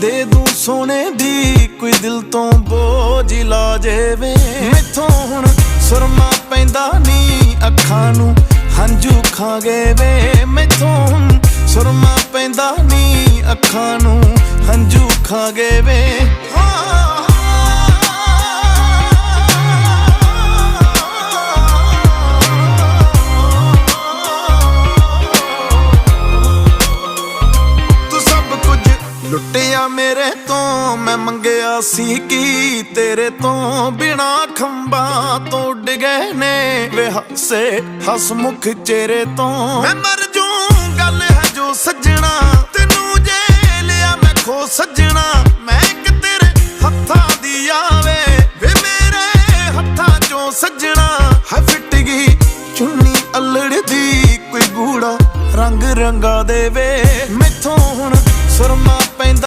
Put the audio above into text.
ਦੇ ਦੂੰ ਸੋਨੇ ਦੀ ਕੋਈ ਦਿਲ ਤੋਂ ਬੋਝ ਲਾ ਜਾਵੇ। ਮੈਥੋਂ ਹੁਣ ਸੁਰਮਾ ਪੈਂਦਾ ਨੀ ਅੱਖਾਂ ਨੂੰ ਹੰਝੂ ਖਾਗੇ ਵੇ। ਮੈਥੋਂ ਹੁਣ ਸੁਰਮਾ ਪੈਂਦਾ ਨੀ ਅੱਖਾਂ ਨੂੰ ਹੰਝੂ ਖਾਗੇ ਵੇ। ਲੁੱਟਿਆ ਮੇਰੇ ਤੋਂ, ਮੈਂ ਮੰਗਿਆ ਸੀ ਕੀ? ਤੇਰੇ ਤੋਂ ਬਿਨਾ ਖੰਭਾਂ ਤੋਂ ਉੱਡ ਨੇ ਵੇ ਹੱਸੇ, ਹਸਮੁਖ ਚਿਹਰੇ ਤੋਂ। ਮੈਂ ਮਰ ਜੂ ਗੱਲ ਹੈ ਜੋ ਸੱਜਣਾ। ਤੈਨੂੰ ਜੇ ਲਿਆ ਮੈਂ ਖੋ ਸੱਜਣਾ। ਮੈਂ ਕਿ ਤੇਰੇ ਹੱਥਾਂ ਦੀ ਆਵੇ ਵੇ ਮੇਰੇ ਹੱਥਾਂ ਚੋਂ ਸੱਜਣਾ। ਹੈ ਫਿੱਟ ਗਈ ਚੁੰਨੀ ਅਲੜ ਦੀ, ਕੋਈ ਗੂੜਾ ਰੰਗ ਰੰਗਾ ਦੇਵੇ।